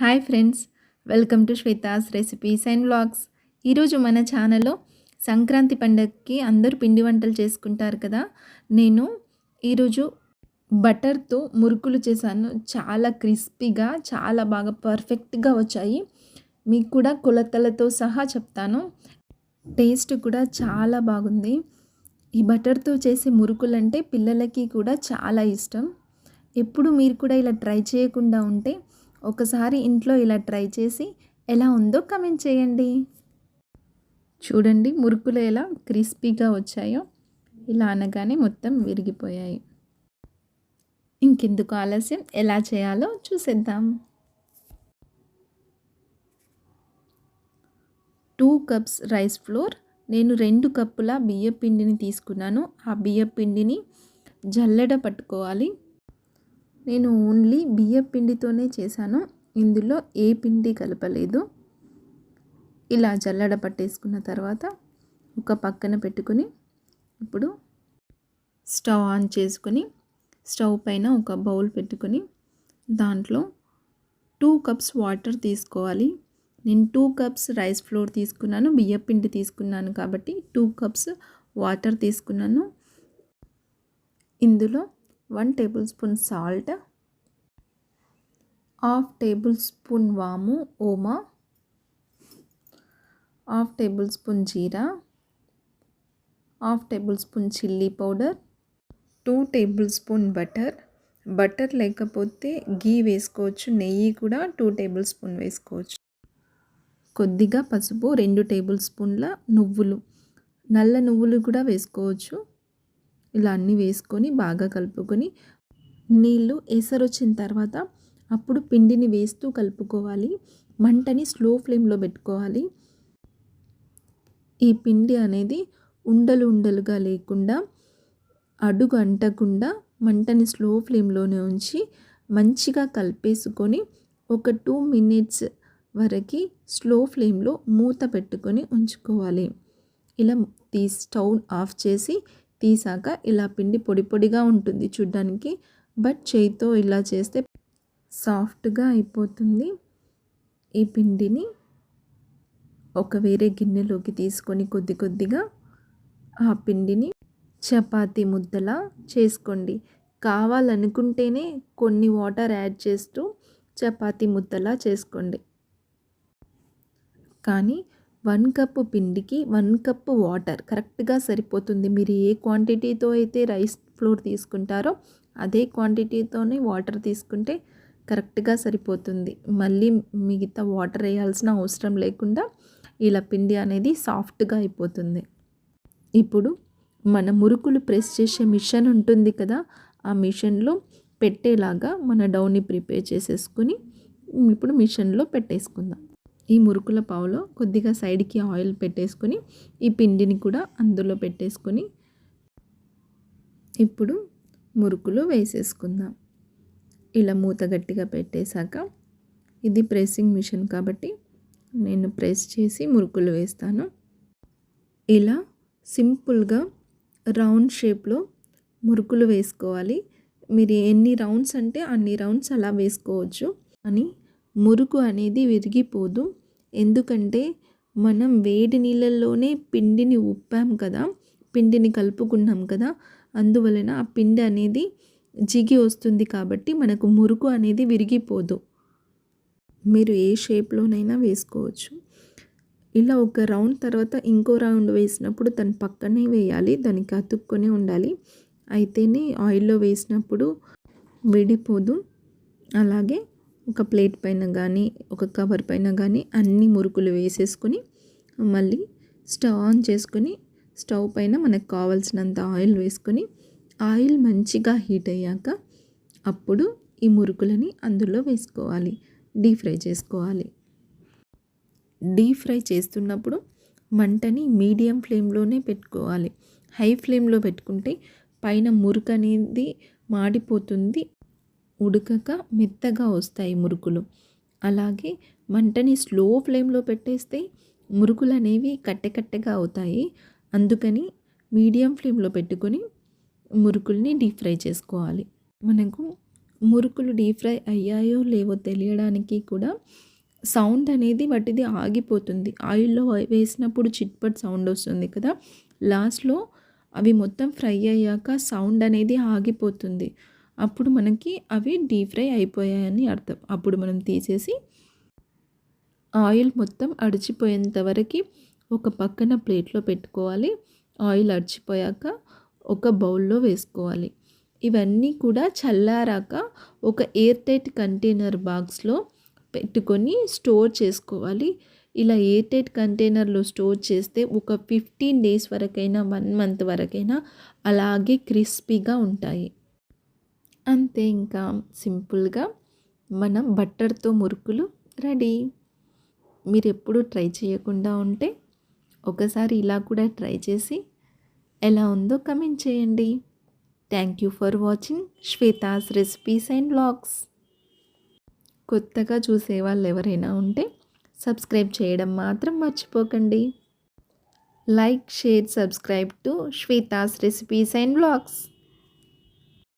Hi friends welcome to Shweta's recipes and vlogs. ఈరోజు మన ఛానల్లో సంక్రాంతి పండగకి అందరూ పిండి వంటలు చేసుకుంటారు కదా. నేను ఈరోజు బటర్తో మురుకులు చేశాను. చాలా క్రిస్పీగా చాలా బాగా పర్ఫెక్ట్గా వచ్చాయి. మీకు కూడా కొలతలతో సహా చెప్తాను. టేస్ట్ కూడా చాలా బాగుంది. ఈ బటర్తో చేసే మురుకులు అంటే పిల్లలకి కూడా చాలా ఇష్టం. ఎప్పుడు మీరు కూడా ఇలా ట్రై చేయకుండా ఉంటే ఒకసారి ఇంట్లో ఇలా ట్రై చేసి ఎలా ఉందో కమెంట్ చేయండి. చూడండి మురుకులు ఎలా క్రిస్పీగా వచ్చాయో. ఇలా అనగానే మొత్తం విరిగిపోయాయి. ఇంకెందుకు ఆలస్యం? ఎలా చేయాలో చూసేద్దాం. Two cups rice flour. నేను రెండు కప్పుల బియ్య పిండిని తీసుకున్నాను. ఆ బియ్య పిండిని జల్లెడ పట్టుకోవాలి. నేను ఓన్లీ బియ్య పిండితోనే చేశాను. ఇందులో ఏ పిండి కలపలేదు. ఇలా జల్లడ పట్టేసుకున్న తర్వాత ఒక పక్కన పెట్టుకుని ఇప్పుడు స్టవ్ ఆన్ చేసుకొని స్టవ్ పైన ఒక బౌల్ పెట్టుకొని దాంట్లో టూ కప్స్ వాటర్ తీసుకోవాలి. నేను టూ కప్స్ రైస్ ఫ్లోర్ తీసుకున్నాను బియ్య పిండి తీసుకున్నాను కాబట్టి టూ కప్స్ వాటర్ తీసుకున్నాను. ఇందులో one tablespoon salt half tablespoon వాము ఓమా half tablespoon jeera half tablespoon chilli powder two tablespoon butter. Butter లేకపోతే గీ వేసుకోవచ్చు నెయ్యి కూడా టూ టేబుల్ స్పూన్ వేసుకోవచ్చు. కొద్దిగా పసుపు రెండు టేబుల్ స్పూన్ల నువ్వులు. నల్ల నువ్వులు కూడా వేసుకోవచ్చు. ఇలా అన్నీ వేసుకొని బాగా కలుపుకొని నీళ్ళు ఎసరొచ్చిన తర్వాత అప్పుడు పిండిని వేస్తూ కలుపుకోవాలి. మంటని స్లో ఫ్లేమ్లో పెట్టుకోవాలి. ఈ పిండి అనేది ఉండలు ఉండలుగా లేకుండా అడుగు అంటకుండా మంటని స్లో ఫ్లేమ్లోనే ఉంచి మంచిగా కలిపేసుకొని ఒక టూ మినిట్స్ వరకు స్లో ఫ్లేమ్లో మూత పెట్టుకొని ఉంచుకోవాలి. ఇలా తీ స్టవ్ ఆఫ్ చేసి తీసాక ఇలా పిండి పొడి పొడిగా ఉంటుంది చూడ్డానికి. బట్ చేయితో ఇలా చేస్తే సాఫ్ట్గా అయిపోతుంది. ఈ పిండిని ఒక వేరే గిన్నెలోకి తీసుకొని కొద్ది కొద్దిగా ఆ పిండిని చపాతీ ముద్దలా చేసుకోండి. కావాలనుకుంటేనే కొన్ని వాటర్ యాడ్ చేస్తూ చపాతీ ముద్దలా చేసుకోండి. కానీ వన్ కప్పు పిండికి వన్ కప్పు వాటర్ కరెక్ట్గా సరిపోతుంది. మీరు ఏ క్వాంటిటీతో అయితే రైస్ ఫ్లోర్ తీసుకుంటారో అదే క్వాంటిటీతోనే వాటర్ తీసుకుంటే కరెక్ట్గా సరిపోతుంది. మళ్ళీ మిగతా వాటర్ వేయాల్సిన అవసరం లేకుండా ఇలా పిండి అనేది సాఫ్ట్గా అయిపోతుంది. ఇప్పుడు మన మురుకులు ప్రెస్ చేసే మిషన్ ఉంటుంది కదా ఆ మిషన్లో పెట్టేలాగా మన డౌని ప్రిపేర్ చేసేసుకుని ఇప్పుడు మిషన్లో పెట్టేసుకుందాం. ఈ మురుకుల పావులో కొద్దిగా సైడ్కి ఆయిల్ పెట్టేసుకొని ఈ పిండిని కూడా అందులో పెట్టేసుకొని ఇప్పుడు మురుకులు వేసేసుకుందాం. ఇలా మూత గట్టిగా పెట్టేశాక ఇది ప్రెస్సింగ్ మిషన్ కాబట్టి నేను ప్రెస్ చేసి మురుకులు వేస్తాను. ఇలా సింపుల్గా రౌండ్ షేప్లో మురుకులు వేసుకోవాలి. మీరు ఎన్ని రౌండ్స్ అంటే అన్ని రౌండ్స్ అలా వేసుకోవచ్చు. అని మురుకు అనేది విరిగిపోదు. ఎందుకంటే మనం వేడి నీళ్ళల్లోనే పిండిని ఉప్పాం కదా పిండిని కలుపుకున్నాం కదా అందువలన ఆ పిండి అనేది జిగి వస్తుంది కాబట్టి మనకు మురుకు అనేది విరిగిపోదు. మీరు ఏ షేప్లోనైనా వేసుకోవచ్చు. ఇలా ఒక రౌండ్ తర్వాత ఇంకో రౌండ్ వేసినప్పుడు దాని పక్కనే వేయాలి దానికి అతుక్కొని ఉండాలి. అయితేనే ఆయిల్లో వేసినప్పుడు విడిపోదు. అలాగే ఒక ప్లేట్ పైన కానీ ఒక కవర్ పైన కానీ అన్ని మురుకులు వేసేసుకొని మళ్ళీ స్టవ్ ఆన్ చేసుకొని స్టవ్ పైన మనకు కావాల్సినంత ఆయిల్ వేసుకొని ఆయిల్ మంచిగా హీట్ అయ్యాక అప్పుడు ఈ మురుకులని అందులో వేసుకోవాలి. డీప్ ఫ్రై చేసుకోవాలి. డీప్ ఫ్రై చేస్తున్నప్పుడు మంటని మీడియం ఫ్లేమ్లోనే పెట్టుకోవాలి. హై ఫ్లేమ్లో పెట్టుకుంటే పైన మురుకు అనేది మాడిపోతుంది ఉడకక మెత్తగా వస్తాయి మురుకులు. అలాగే మంటని స్లో ఫ్లేమ్లో పెట్టేస్తే మురుకులు అనేవి కట్టెకట్టెగా అవుతాయి. అందుకని మీడియం ఫ్లేమ్లో పెట్టుకొని మురుకుల్ని డీప్ ఫ్రై చేసుకోవాలి. మనకు మురుకులు డీప్ ఫ్రై అయ్యాయో లేవో తెలియడానికి కూడా సౌండ్ అనేది వాటిది ఆగిపోతుంది. ఆయిల్లో వేసినప్పుడు చిట్పట్ సౌండ్ వస్తుంది కదా. లాస్ట్లో అవి మొత్తం ఫ్రై అయ్యాక సౌండ్ అనేది ఆగిపోతుంది. అప్పుడు మనకి అవి డీప్ ఫ్రై అయిపోయాయని అర్థం. అప్పుడు మనం తీసేసి ఆయిల్ మొత్తం అడిచిపోయేంత వరకు ఒక పక్కన ప్లేట్లో పెట్టుకోవాలి. ఆయిల్ అడిచిపోయాక ఒక బౌల్లో వేసుకోవాలి. ఇవన్నీ కూడా చల్లారాక ఒక ఎయిర్ టైట్ కంటైనర్ బాక్స్లో పెట్టుకొని స్టోర్ చేసుకోవాలి. ఇలా ఎయిర్ టైట్ కంటైనర్లో స్టోర్ చేస్తే ఒక ఫిఫ్టీన్ డేస్ వరకైనా వన్ మంత్ వరకైనా అలాగే క్రిస్పీగా ఉంటాయి. అంతే ఇంకా సింపుల్గా మనం బట్టర్తో మురుకులు రెడీ. మీరు ఎప్పుడూ ట్రై చేయకుండా ఉంటే ఒకసారి ఇలా కూడా ట్రై చేసి ఎలా ఉందో కమెంట్ చేయండి. Thank you for watching Shweta's recipes and blogs కొత్తగా చూసే వాళ్ళు ఎవరైనా ఉంటే సబ్స్క్రైబ్ చేయడం మాత్రం మర్చిపోకండి. Like share subscribe to Shweta's recipes and blogs